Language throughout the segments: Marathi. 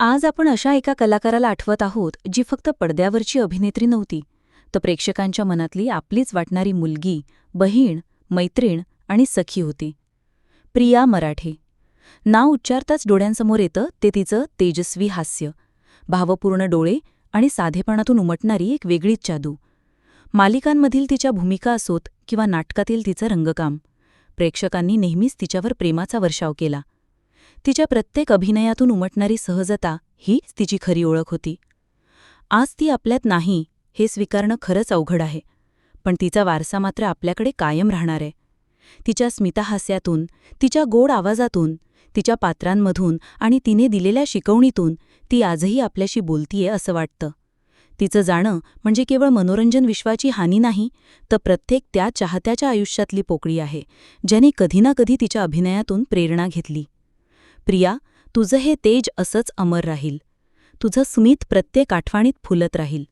आज आपण अशा एका कलाकाराला आठवत आहोत जी फक्त पडद्यावरची अभिनेत्री नव्हती. तर प्रेक्षकांच्या मनातली आपलीच वाटणारी मुलगी बहीण मैत्रीण आणि सखी होती. प्रिया मराठे. नाव उच्चारताच डोळ्यांसमोर येतं ते तिचं तेजस्वी हास्य. भावपूर्ण डोळे आणि साधेपणातून उमटणारी एक वेगळीच जादू. मालिकांमधील तिच्या भूमिका असोत किंवा नाटकातील तिचं रंगकाम. प्रेक्षकांनी नेहमीच तिच्यावर प्रेमाचा वर्षाव केला. तिच्या प्रत्येक अभिनयातून उमटणारी सहजता हीच तिची खरी ओळख होती. आज ती आपल्यात नाही हे स्वीकारणं खरंच अवघड आहे. पण तिचा वारसा मात्र आपल्याकडे कायम राहणार आहे. तिच्या स्मिताहास्यातून तिच्या गोड आवाजातून तिच्या पात्रांमधून आणि तिने दिलेल्या शिकवणीतून ती आजही आपल्याशी बोलतीये असं वाटतं. तिचं जाणं म्हणजे केवळ मनोरंजन विश्वाची हानी नाही तर प्रत्येक त्या चाहत्याच्या आयुष्यातली पोकळी आहे ज्याने कधी ना कधी तिच्या अभिनयातून प्रेरणा घेतली. प्रिया तुझं हे तेज असंच अमर राहील. तुझं स्मित प्रत्येक आठवणीत फुलत राहील.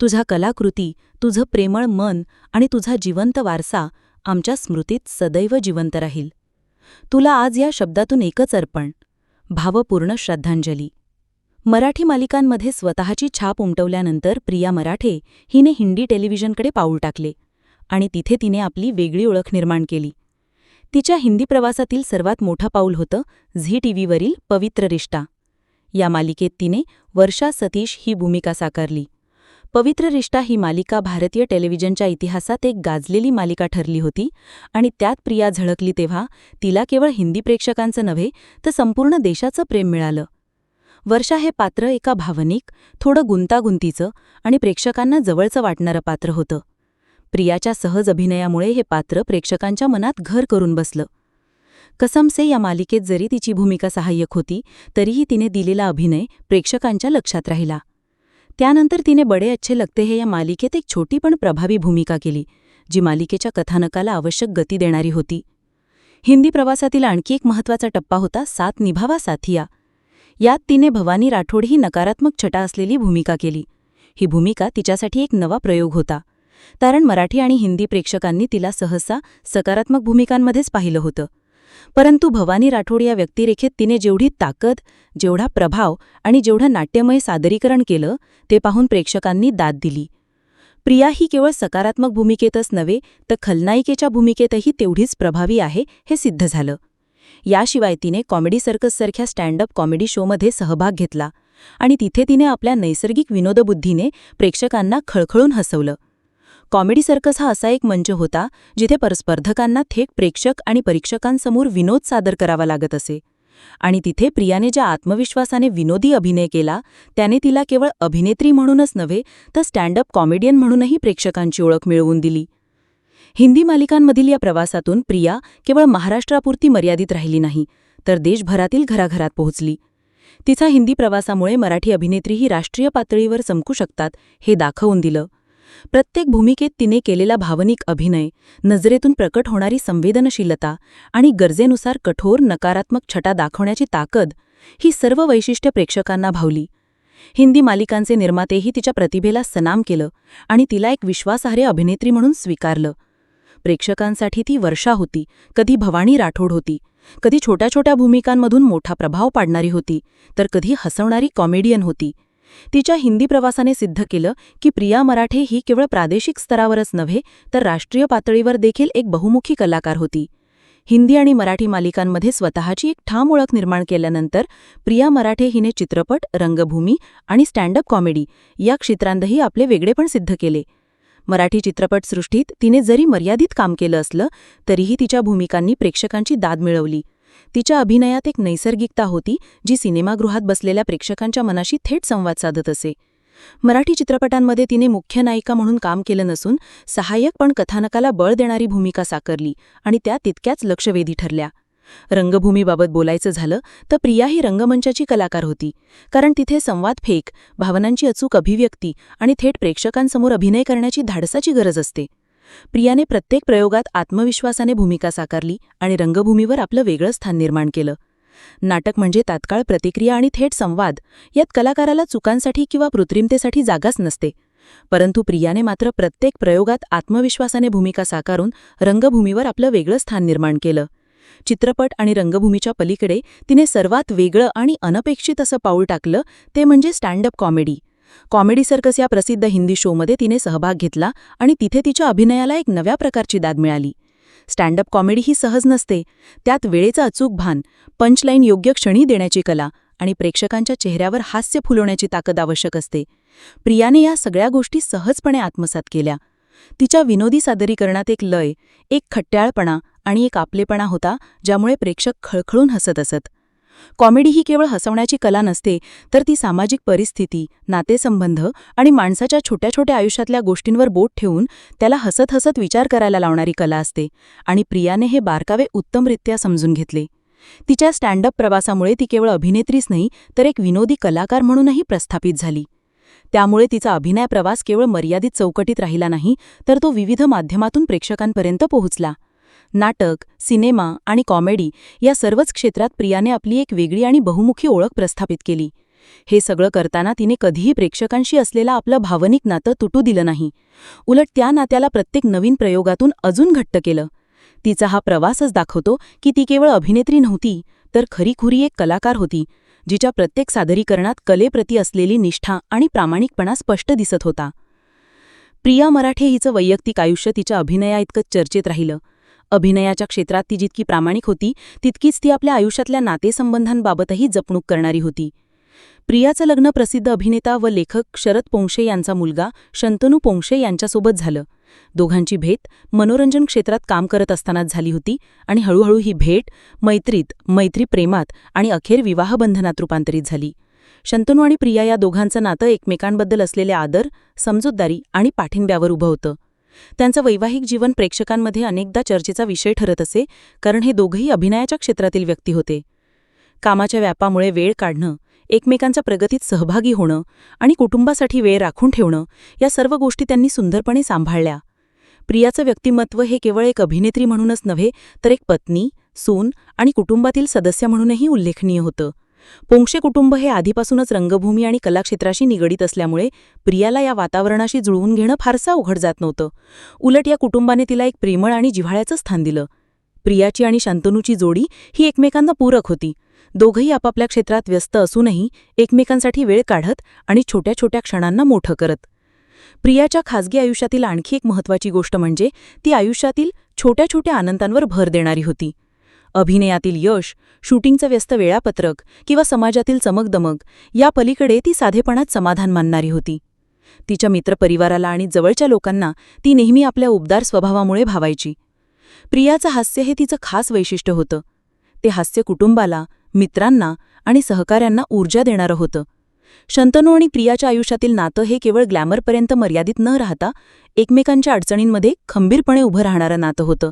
तुझ्या कलाकृती तुझं प्रेमळ मन आणि तुझा जिवंत वारसा आमच्या स्मृतीत सदैव जिवंत राहील. तुला आज या शब्दातून एकच अर्पण भावपूर्ण श्रद्धांजली. मराठी मालिकांमध्ये स्वतःची छाप उमटवल्यानंतर प्रिया मराठे हिने हिंदी टेलिव्हिजनकडे पाऊल टाकले आणि तिथे तिने आपली वेगळी ओळख निर्माण केली. तिच्या हिंदी प्रवासातील सर्वात मोठं पाऊल होतं झी टीव्हीवरील पवित्र रिष्टा या मालिकेत तिने वर्षा सतीश ही भूमिका साकारली. पवित्र रिष्टा ही मालिका भारतीय टेलिव्हिजनच्या इतिहासात एक गाजलेली मालिका ठरली होती आणि त्यात प्रिया झळकली तेव्हा तिला केवळ हिंदी प्रेक्षकांचं नव्हे तर संपूर्ण देशाचं प्रेम मिळालं. वर्षा हे पात्र एका भावनिक थोडं गुंतागुंतीचं आणि प्रेक्षकांना जवळचं वाटणारं पात्र होतं. प्रियाच्या सहज अभिनयामुळे हे पात्र प्रेक्षकांच्या मनात घर करून बसलं. कसमसे या मालिकेत जरी तिची भूमिका सहाय्यक होती तरीही तिने दिलेला अभिनय प्रेक्षकांच्या लक्षात राहिला. त्यानंतर तिने बडे अच्छे लगते हे या मालिकेत एक छोटी पण प्रभावी भूमिका केली जी मालिकेच्या कथानकाला आवश्यक गती देणारी होती. हिंदी प्रवासातील आणखी एक महत्त्वाचा टप्पा होता सात निभावा साथिया. यात तिने भवानी राठोड ही नकारात्मक छटा असलेली भूमिका केली. ही भूमिका तिच्यासाठी एक नवा प्रयोग होता. कारण मराठी आणि हिंदी प्रेक्षकांनी तिला सहसा सकारात्मक भूमिकांमध्येच पाहिलं होतं. परंतु भवानी राठोड या व्यक्तिरेखेत तिने जेवढी ताकद जेवढा प्रभाव आणि जेवढं नाट्यमय सादरीकरण केलं ते पाहून प्रेक्षकांनी दाद दिली. प्रिया ही केवळ सकारात्मक भूमिकेतच नव्हे तर खलनायिकेच्या भूमिकेतही तेवढीच प्रभावी आहे हे सिद्ध झालं. याशिवाय तिने कॉमेडी सर्कससारख्या स्टँडअप कॉमेडी शोमध्ये सहभाग घेतला आणि तिथे तिने आपल्या नैसर्गिक विनोदबुद्धीने प्रेक्षकांना खळखळून हसवलं. कॉमेडी सर्कस हा असा एक मंच होता जिथे परस्पर्धकांना थेट प्रेक्षक आणि परीक्षकांसमोर विनोद सादर करावा लागत असे. आणि तिथे प्रियाने ज्या आत्मविश्वासाने विनोदी अभिनय केला त्याने तिला केवळ अभिनेत्री म्हणूनच नव्हे तर स्टँडअप कॉमेडियन म्हणूनही प्रेक्षकांची ओळख मिळवून दिली. हिंदी मालिकांमधील या प्रवासातून प्रिया केवळ महाराष्ट्रापुरती मर्यादित राहिली नाही तर देशभरातील घराघरात पोहोचली. तिचा हिंदी प्रवासामुळे मराठी अभिनेत्रीही राष्ट्रीय पातळीवर चमकू शकतात हे दाखवून दिलं. प्रत्येक भूमिकेत तिने केलेला भावनिक अभिनय नजरेतून प्रकट होणारी संवेदनशीलता आणि गरजेनुसार कठोर नकारात्मक छटा दाखवण्याची ताकद ही सर्व वैशिष्ट्य प्रेक्षकांना भावली. हिंदी मालिकांचे निर्मातेही तिच्या प्रतिभेला सनाम केलं आणि तिला एक विश्वासार्ह अभिनेत्री म्हणून स्वीकारलं. प्रेक्षकांसाठी ती वर्षा होती कधी भवानी राठोड होती कधी छोट्या छोट्या भूमिकांमधून मोठा प्रभाव पाडणारी होती तर कधी हसवणारी कॉमेडियन होती. तिच्या हिंदी प्रवासाने सिद्ध केलं की प्रिया मराठे ही केवळ प्रादेशिक स्तरावरच नव्हे तर राष्ट्रीय पातळीवर देखील एक बहुमुखी कलाकार होती. हिंदी आणि मराठी मालिकांमध्ये स्वतःची एक ठाम ओळख निर्माण केल्यानंतर प्रिया मराठे हिने चित्रपट रंगभूमी आणि स्टँडअप कॉमेडी या क्षेत्रांतही आपले वेगळेपण सिद्ध केले. मराठी चित्रपटसृष्टीत तिने जरी मर्यादित काम केलं असलं तरीही तिच्या भूमिकांनी प्रेक्षकांची दाद मिळवली. तिच्या अभिनयात एक नैसर्गिकता होती जी सिनेमागृहात बसलेल्या प्रेक्षकांच्या मनाशी थेट संवाद साधत असे. मराठी चित्रपटांमध्ये तिने मुख्य नायिका म्हणून काम केलं नसून सहाय्यक पण कथानकाला बळ देणारी भूमिका साकारली आणि त्या तितक्याच लक्षवेधी ठरल्या. रंगभूमीबाबत बोलायचं झालं तर प्रिया ही रंगमंचाची कलाकार होती कारण तिथे संवाद फेक भावनांची अचूक अभिव्यक्ती आणि थेट प्रेक्षकांसमोर अभिनय करण्याची धाडसाची गरज असते. प्रियाने प्रत्येक प्रयोगात आत्मविश्वासाने भूमिका साकारली आणि रंगभूमीवर आपलं वेगळं स्थान निर्माण केलं. नाटक म्हणजे तात्काळ प्रतिक्रिया आणि थेट संवाद यात कलाकाराला चुकांसाठी किंवा कृत्रिमतेसाठी जागाच नसते. परंतु प्रियाने मात्र प्रत्येक प्रयोगात आत्मविश्वासाने भूमिका साकारून रंगभूमीवर आपलं वेगळं स्थान निर्माण केलं. चित्रपट आणि रंगभूमीच्या पलीकडे तिने सर्वात वेगळं आणि अनपेक्षित असं पाऊल टाकलं ते म्हणजे स्टँडअप कॉमेडी. कॉमेडी सर्कस या प्रसिद्ध हिंदी शोमध्ये तिने सहभाग घेतला आणि तिथे तिच्या अभिनयाला एक नव्या प्रकारची दाद मिळाली. स्टँडअप कॉमेडी ही सहज नसते त्यात वेळेचं अचूक भान पंचलाईन योग्य क्षणी देण्याची कला आणि प्रेक्षकांच्या चेहऱ्यावर हास्य फुलवण्याची ताकद आवश्यक असते. प्रियाने या सगळ्या गोष्टी सहजपणे आत्मसात केल्या. तिच्या विनोदी सादरीकरणात एक लय एक खट्ट्याळपणा आणि एक आपलेपणा होता ज्यामुळे प्रेक्षक खळखळून हसत असत. कॉमेडी ही केवळ हसवण्याची कला नसते तर ती सामाजिक परिस्थिती नातेसंबंध आणि माणसाच्या छोट्या छोट्या आयुष्यातल्या गोष्टींवर बोट ठेवून त्याला हसत हसत विचार करायला लावणारी कला असते आणि प्रियाने हे बारकावे उत्तमरित्या समजून घेतले. तिच्या स्टँडअप प्रवासामुळे ती केवळ अभिनेत्रीच नाही तर एक विनोदी कलाकार म्हणूनही प्रस्थापित झाली. त्यामुळे तिचा अभिनय प्रवास केवळ मर्यादित चौकटीत राहिला नाही तर तो विविध माध्यमातून प्रेक्षकांपर्यंत पोहोचला. नाटक सिनेमा आणि कॉमेडी या सर्वच क्षेत्रात प्रियाने आपली एक वेगळी आणि बहुमुखी ओळख प्रस्थापित केली. हे सगळं करताना तिने कधीही प्रेक्षकांशी असलेला आपलं भावनिक नातं तुटू दिलं नाही. उलट त्या नात्याला प्रत्येक नवीन प्रयोगातून अजून घट्ट केलं. तिचा हा प्रवासच दाखवतो की ती केवळ अभिनेत्री नव्हती तर खरीखुरी एक कलाकार होती जिच्या प्रत्येक सादरीकरणात कलेप्रती असलेली निष्ठा आणि प्रामाणिकपणा स्पष्ट दिसत होता. प्रिया मराठे हिचं वैयक्तिक आयुष्य तिच्या अभिनयाइतकंच चर्चेत राहिलं. अभिनयाच्या क्षेत्रात ती जितकी प्रामाणिक होती तितकीच ती आपल्या आयुष्यातल्या नातेसंबंधांबाबतही जपणूक करणारी होती. प्रियाचं लग्न प्रसिद्ध अभिनेता व लेखक शरद पोंक्षे यांचा मुलगा शंतनू पोंक्षे यांच्यासोबत झालं. दोघांची भेट मनोरंजन क्षेत्रात काम करत असतानाच झाली होती आणि हळूहळू ही भेट मैत्रीत मैत्री प्रेमात आणि अखेर विवाहबंधनात रूपांतरित झाली. शंतनू आणि प्रिया या दोघांचं नातं एकमेकांबद्दल असलेले आदर समजूतदारी आणि पाठिंब्यावर उभं होतं. त्यांचं वैवाहिक जीवन प्रेक्षकांमध्ये अनेकदा चर्चेचा विषय ठरत असे कारण हे दोघंही अभिनयाच्या क्षेत्रातील व्यक्ती होते. कामाच्या व्यापामुळे वेळ काढणं एकमेकांच्या प्रगतीत सहभागी होणं आणि कुटुंबासाठी वेळ राखून ठेवणं या सर्व गोष्टी त्यांनी सुंदरपणे सांभाळल्या. प्रियाचं व्यक्तिमत्व हे केवळ एक अभिनेत्री म्हणूनच नव्हे तर एक पत्नी सून आणि कुटुंबातील सदस्य म्हणूनही उल्लेखनीय होतं. पोंक्षे कुटुंब हे आधीपासूनच रंगभूमी आणि कलाक्षेत्राशी निगडीत असल्यामुळे प्रियाला या वातावरणाशी जुळवून घेणं फारसं अवघड जात नव्हतं. उलट या कुटुंबाने तिला एक प्रेमळ आणि जिव्हाळ्याचं स्थान दिलं. प्रियाची आणि शांतनूची जोडी ही एकमेकांना पूरक होती. दोघंही आपापल्या क्षेत्रात व्यस्त असूनही एकमेकांसाठी वेळ काढत आणि छोट्या छोट्या क्षणांना मोठं करत. प्रियाच्या खासगी आयुष्यातील आणखी एक महत्त्वाची गोष्ट म्हणजे ती आयुष्यातील छोट्या छोट्या आनंदांवर भर देणारी होती. अभिनयातील यश शूटिंगचं व्यस्त वेळापत्रक किंवा समाजातील चमकदमक या पलीकडे ती साधेपणात समाधान मानणारी होती. तिच्या मित्रपरिवाराला आणि जवळच्या लोकांना ती नेहमी आपल्या उबदार स्वभावामुळे भावायची. प्रियाचं हास्य हे तिचं खास वैशिष्ट्य होतं. ते हास्य कुटुंबाला मित्रांना आणि सहकाऱ्यांना ऊर्जा देणारं होतं. शंतनू आणि प्रियाच्या आयुष्यातील नातं हे केवळ ग्लॅमरपर्यंत मर्यादित न राहता एकमेकांच्या अडचणींमध्ये खंबीरपणे उभं राहणारं नातं होतं.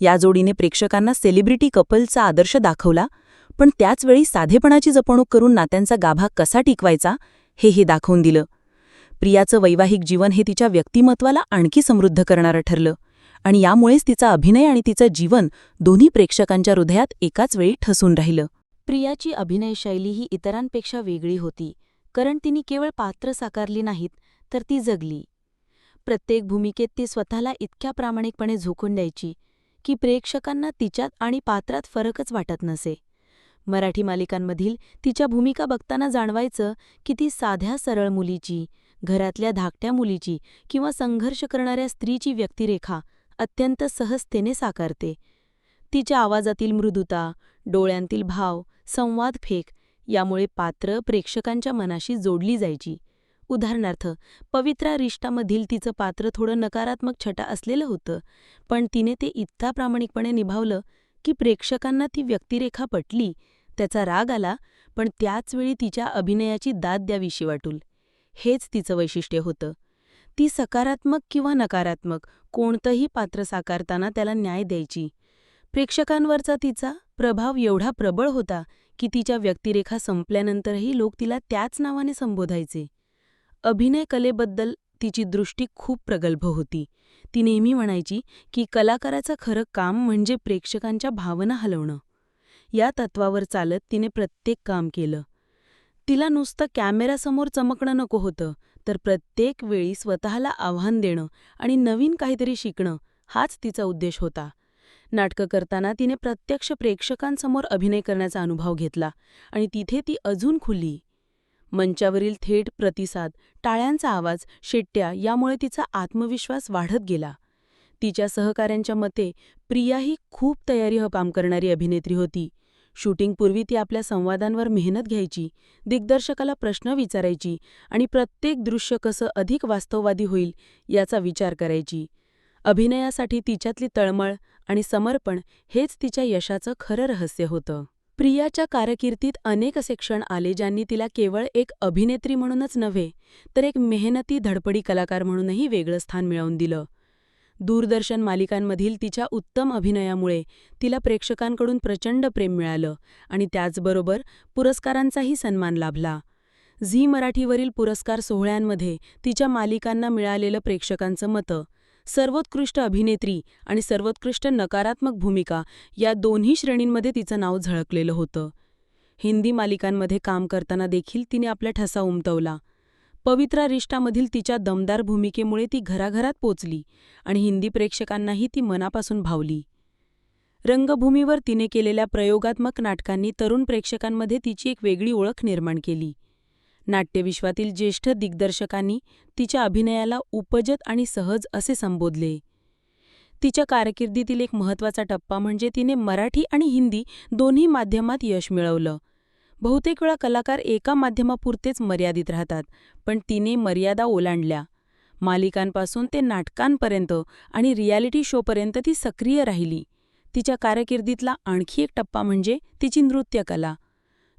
या जोडीने प्रेक्षकांना सेलिब्रिटी कपलचा आदर्श दाखवला पण त्याचवेळी साधेपणाची जपणूक करून नात्यांचा गाभा कसा टिकवायचा हे हे दाखवून दिलं. प्रियाचं वैवाहिक जीवन हे तिच्या व्यक्तिमत्वाला आणखी समृद्ध करणारं ठरलं आणि यामुळेच तिचा अभिनय आणि तिचं जीवन दोन्ही प्रेक्षकांच्या हृदयात एकाच वेळी ठसून राहिलं. प्रियाची अभिनयशैली ही इतरांपेक्षा वेगळी होती कारण तिने केवळ पात्र साकारली नाहीत तर ती जगली. प्रत्येक भूमिकेत ती स्वतःला इतक्या प्रामाणिकपणे झोकून द्यायची की प्रेक्षकांना तिच्यात आणि पात्रात फरकच वाटत नसे. मराठी मालिकांमधील तिच्या भूमिका बघताना जाणवायचं की ती साध्या सरळ मुलीची घरातल्या धाकट्या मुलीची किंवा संघर्ष करणाऱ्या स्त्रीची व्यक्तिरेखा अत्यंत सहजतेने साकारते. तिच्या आवाजातील मृदुता डोळ्यांतील भाव संवाद फेक यामुळे पात्र प्रेक्षकांच्या मनाशी जोडली जायची. उदाहरणार्थ पवित्रा रिष्टामधील तिचं पात्र थोडं नकारात्मक छटा असलेलं होतं पण तिने ते इतका प्रामाणिकपणे निभावलं की प्रेक्षकांना ती व्यक्तिरेखा पटली त्याचा राग आला पण त्याचवेळी तिच्या अभिनयाची दाद द्यावीशी वाटूल हेच तिचं वैशिष्ट्य होतं. ती सकारात्मक किंवा नकारात्मक कोणतंही पात्र साकारताना त्याला न्याय द्यायची. प्रेक्षकांवरचा तिचा प्रभाव एवढा प्रबळ होता की तिच्या व्यक्तिरेखा संपल्यानंतरही लोक तिला त्याच नावाने संबोधायचे. अभिनय कलेबद्दल तिची दृष्टी खूप प्रगल्भ होती. ती नेहमी म्हणायची की कलाकाराचं खरं काम म्हणजे प्रेक्षकांच्या भावना हलवणं. या तत्वावर चालत तिने प्रत्येक काम केलं. तिला नुसतं कॅमेऱ्यासमोर चमकणं नको होतं तर प्रत्येक वेळी स्वतःला आव्हान देणं आणि नवीन काहीतरी शिकणं हाच तिचा उद्देश होता. नाटकं करताना तिने प्रत्यक्ष प्रेक्षकांसमोर अभिनय करण्याचा अनुभव घेतला आणि तिथे ती अजून खुली. मंचावरील थेट प्रतिसाद टाळ्यांचा आवाज शेट्ट्या यामुळे तिचा आत्मविश्वास वाढत गेला. तिच्या सहकाऱ्यांच्या मते प्रिया ही खूप तयारी काम करणारी अभिनेत्री होती. शूटिंगपूर्वी ती आपल्या संवादांवर मेहनत घ्यायची दिग्दर्शकाला प्रश्न विचारायची आणि प्रत्येक दृश्य कसं अधिक वास्तववादी होईल याचा विचार करायची. अभिनयासाठी तिच्यातली तळमळ आणि समर्पण हेच तिच्या यशाचं खरं रहस्य होतं. प्रियाच्या कारकिर्दीत अनेक असे क्षण आले ज्यांनी तिला केवळ एक अभिनेत्री म्हणूनच नव्हे तर एक मेहनती धडपडी कलाकार म्हणूनही वेगळं स्थान मिळवून दिलं. दूरदर्शन मालिकांमधील तिच्या उत्तम अभिनयामुळे तिला प्रेक्षकांकडून प्रचंड प्रेम मिळालं आणि त्याचबरोबर पुरस्कारांचाही सन्मान लाभला. झी मराठीवरील पुरस्कार सोहळ्यांमध्ये तिच्या मालिकांना मिळालेलं प्रेक्षकांचं मतं सर्वोत्कृष्ट अभिनेत्री आणि सर्वोत्कृष्ट नकारात्मक भूमिका या दोन्ही श्रेणींमध्ये तिचं नाव झळकलेलं होतं. हिंदी मालिकांमध्ये काम करताना देखील तिने आपला ठसा उमटवला. पवित्रा रिष्टामधील तिच्या दमदार भूमिकेमुळे ती घराघरात पोचली आणि हिंदी प्रेक्षकांनाही ती मनापासून भावली. रंगभूमीवर तिने केलेल्या प्रयोगात्मक नाटकांनी तरुण प्रेक्षकांमध्ये तिची एक वेगळी ओळख निर्माण केली. नाट्यविश्वातील ज्येष्ठ दिग्दर्शकांनी तिच्या अभिनयाला उपजत आणि सहज असे संबोधले. तिच्या कारकिर्दीतील एक महत्त्वाचा टप्पा म्हणजे तिने मराठी आणि हिंदी दोन्ही माध्यमात यश मिळवलं. बहुतेक वेळा कलाकार एका माध्यमापुरतेच मर्यादित राहतात पण तिने मर्यादा ओलांडल्या. मालिकांपासून ते नाटकांपर्यंत आणि रियालिटी शोपर्यंत ती सक्रिय राहिली. तिच्या कारकिर्दीतला आणखी एक टप्पा म्हणजे तिची नृत्यकला.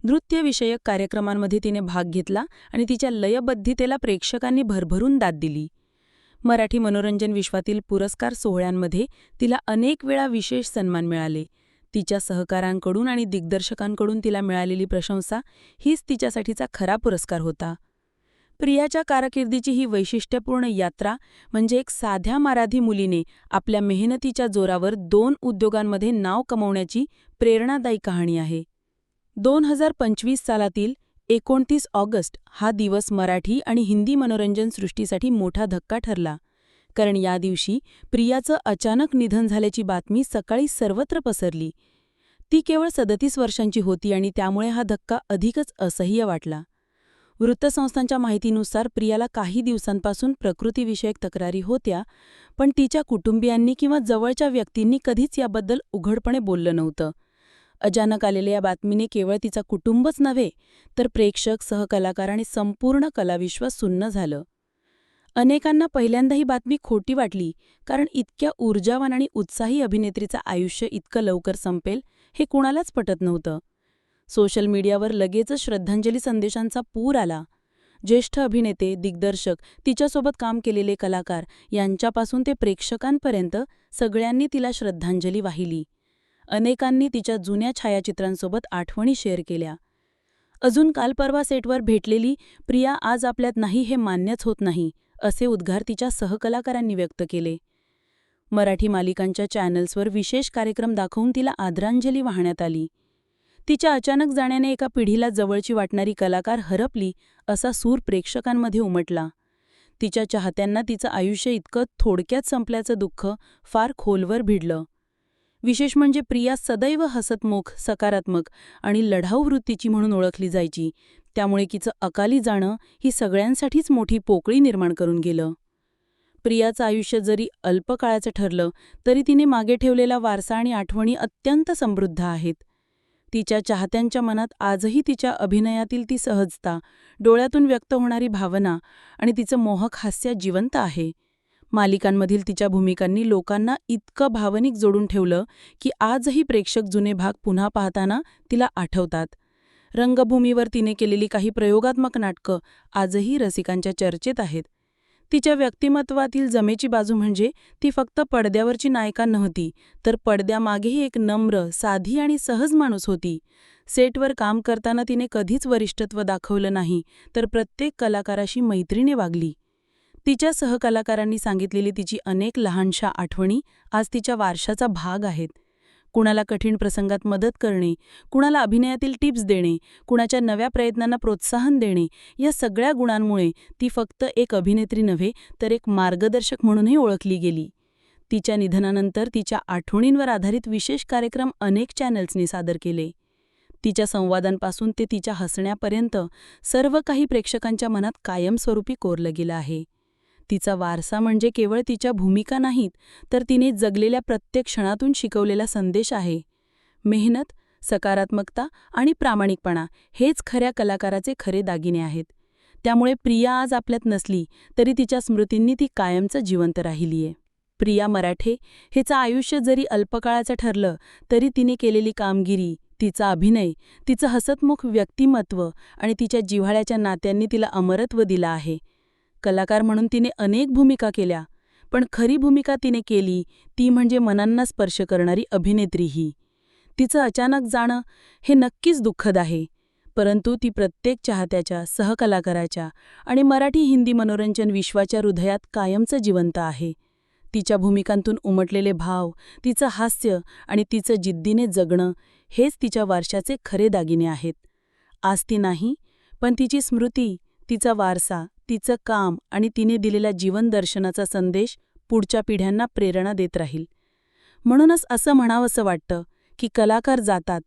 नृत्यविषयक कार्यक्रमांमध्ये तिने भाग घेतला आणि तिच्या लयबद्धतेला प्रेक्षकांनी भरभरून दाद दिली. मराठी मनोरंजन विश्वातील पुरस्कार सोहळ्यांमध्ये तिला अनेक वेळा विशेष सन्मान मिळाले. तिच्या सहकारांकडून आणि दिग्दर्शकांकडून तिला मिळालेली प्रशंसा हीच तिच्यासाठीचा खरा पुरस्कार होता. प्रियाच्या कारकिर्दीची ही वैशिष्ट्यपूर्ण यात्रा म्हणजे एक साध्या माराधी मुलीने आपल्या मेहनतीच्या जोरावर दोन उद्योगांमध्ये नाव कमवण्याची प्रेरणादायी कहाणी आहे. दोन हजार पंचवीस सालातील एकोणतीस ऑगस्ट हा दिवस मराठी आणि हिंदी मनोरंजन सृष्टीसाठी मोठा धक्का ठरला. कारण या दिवशी प्रियाचं अचानक निधन झाल्याची बातमी सकाळी सर्वत्र पसरली. ती केवळ सदतीस वर्षांची होती आणि त्यामुळे हा धक्का अधिकच असह्य वाटला. वृत्तसंस्थांच्या माहितीनुसार प्रियाला काही दिवसांपासून प्रकृतीविषयक तक्रारी होत्या पण तिच्या कुटुंबियांनी किंवा जवळच्या व्यक्तींनी कधीच याबद्दल उघडपणे बोललं नव्हतं. अचानक आलेल्या या बातमीने केवळ तिचा कुटुंबच नव्हे तर प्रेक्षक सहकलाकार आणि संपूर्ण कलाविश्व सुन्न झालं. अनेकांना पहिल्यांदा ही बातमी खोटी वाटली कारण इतक्या ऊर्जावान आणि उत्साही अभिनेत्रीचं आयुष्य इतकं लवकर संपेल हे कुणालाच पटत नव्हतं. सोशल मीडियावर लगेचच श्रद्धांजली संदेशांचा पूर आला. ज्येष्ठ अभिनेते दिग्दर्शक तिच्यासोबत काम केलेले कलाकार यांच्यापासून ते प्रेक्षकांपर्यंत सगळ्यांनी तिला श्रद्धांजली वाहिली. अनेकांनी तिच्या जुन्या छायाचित्रांसोबत आठवणी शेअर केल्या. अजून काल परवा सेटवर भेटलेली प्रिया आज आपल्यात नाही हे मान्यच होत नाही असे उद्गार तिच्या सहकलाकारांनी व्यक्त केले. मराठी मालिकांच्या चॅनल्सवर विशेष कार्यक्रम दाखवून तिला आदरांजली वाहण्यात आली. तिच्या अचानक जाण्याने एका पिढीला जवळची वाटणारी कलाकार हरपली असा सूर प्रेक्षकांमध्ये उमटला. तिच्या चाहत्यांना तिचं आयुष्य इतकं थोडक्यात संपल्याचं दुःख फार खोलवर भिडलं. विशेष म्हणजे प्रिया सदैव हसतमुख सकारात्मक आणि लढाऊ वृत्तीची म्हणून ओळखली जायची. त्यामुळे तिचं अकाली जाणं ही सगळ्यांसाठीच मोठी पोकळी निर्माण करून गेलं. प्रियाचं आयुष्य जरी अल्पकाळाचं ठरलं तरी तिने मागे ठेवलेला वारसा आणि आठवणी अत्यंत समृद्ध आहेत. तिच्या चाहत्यांच्या मनात आजही तिच्या अभिनयातील ती सहजता डोळ्यातून व्यक्त होणारी भावना आणि तिचं मोहक हास्य जिवंत आहे. मालिकांमधील तिच्या भूमिकांनी लोकांना इतकं भावनिक जोडून ठेवलं की आजही प्रेक्षक जुने भाग पुन्हा पाहताना तिला आठवतात. रंगभूमीवर तिने केलेली काही प्रयोगात्मक नाटकं आजही रसिकांच्या चर्चेत आहेत. तिच्या व्यक्तिमत्वातील जमेची बाजू म्हणजे ती फक्त पडद्यावरची नायिका नव्हती तर पडद्यामागेही एक नम्र साधी आणि सहज माणूस होती. सेटवर काम करताना तिने कधीच वरिष्ठत्व दाखवलं नाही तर प्रत्येक कलाकाराशी मैत्रीने वागली. तिच्या सहकलाकारांनी सांगितलेली तिची अनेक लहानशा आठवणी आज तिच्या वारशाचा भाग आहेत. कुणाला कठीण प्रसंगात मदत करणे कुणाला अभिनयातील टिप्स देणे कुणाच्या नव्या प्रयत्नांना प्रोत्साहन देणे या सगळ्या गुणांमुळे ती फक्त एक अभिनेत्री नव्हे तर एक मार्गदर्शक म्हणूनही ओळखली गेली. तिच्या निधनानंतर तिच्या आठवणींवर आधारित विशेष कार्यक्रम अनेक चॅनल्सनी सादर केले. तिच्या संवादांपासून ते तिच्या हसण्यापर्यंत सर्व काही प्रेक्षकांच्या मनात कायमस्वरूपी कोरलं गेलं आहे. तिचा वारसा म्हणजे केवळ तिच्या भूमिका नाहीत तर तिने जगलेल्या प्रत्येक क्षणातून शिकवलेला संदेश आहे. मेहनत सकारात्मकता आणि प्रामाणिकपणा हेच खऱ्या कलाकाराचे खरे दागिने आहेत. त्यामुळे प्रिया आज आपल्यात नसली तरी तिच्या स्मृतींनी ती कायमचं जिवंत राहिलीये. प्रिया मराठे हिचं आयुष्य जरी अल्पकाळाचं ठरलं तरी तिने केलेली कामगिरी तिचा अभिनय तिचं हसतमुख व्यक्तिमत्व आणि तिच्या जिव्हाळ्याच्या नात्यांनी तिला अमरत्व दिलं आहे. कलाकार म्हणून तिने अनेक भूमिका केल्या. पण खरी भूमिका तिने केली ती म्हणजे मनांना स्पर्श करणारी अभिनेत्री ही. तिचं अचानक जाणं हे नक्कीच दुःखद आहे. परंतु ती प्रत्येक चाहत्याच्या सहकलाकाराच्या आणि मराठी हिंदी मनोरंजन विश्वाच्या हृदयात कायमचं जिवंत आहे. तिच्या भूमिकांतून उमटलेले भाव तिचं हास्य आणि तिचं जिद्दीने जगणं हेच तिच्या वारशाचे खरे दागिने आहेत. आज ती नाही पण तिची स्मृती तिचा वारसा तिचं काम आणि तिने दिलेल्या जीवनदर्शनाचा संदेश पुढच्या पिढ्यांना प्रेरणा देत राहील. म्हणूनच असं म्हणावंसं वाटतं की कलाकार जातात